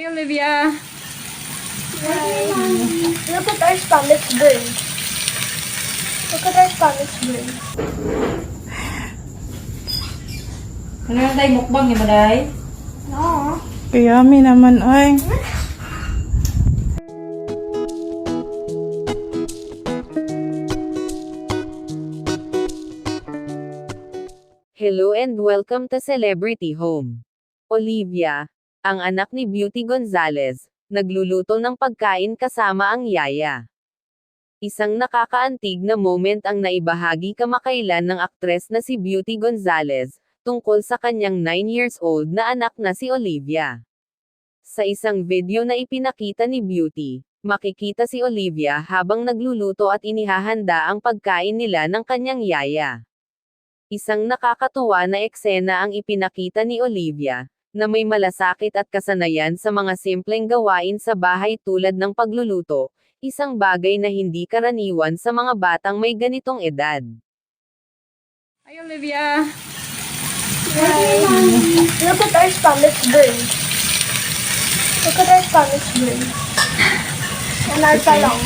Hi, Olivia. Look at our stomachs burn. Look at our stomachs burn. Ano yung tayo mukbang ni Maday? No. Yummy naman, ay. Hello and welcome to Celebrity Home. Olivia, ang anak ni Beauty Gonzales, nagluluto ng pagkain kasama ang yaya. Isang nakakaantig na moment ang naibahagi kamakailan ng aktres na si Beauty Gonzales, tungkol sa kanyang 9 years old na anak na si Olivia. Sa isang video na ipinakita ni Beauty, makikita si Olivia habang nagluluto at inihahanda ang pagkain nila ng kanyang yaya. Isang nakakatuwa na eksena ang ipinakita ni Olivia, na may malasakit at kasanayan sa mga simpleng gawain sa bahay tulad ng pagluluto, isang bagay na hindi karaniwan sa mga batang may ganitong edad. Hi, Olivia. Look at our stomachs burn. Look at our stomachs burn. And our talong.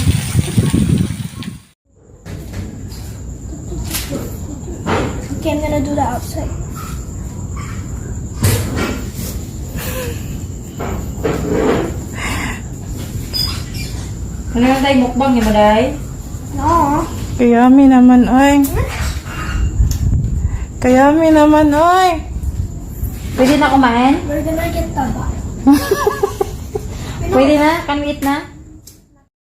Okay, I'm gonna do the outside. Ano yung tayo mukbang ni Maday? No. Yummy naman, ay. Yummy naman, ay. Pwede na kumain? We're gonna get taba. Pwede na? Can we eat na?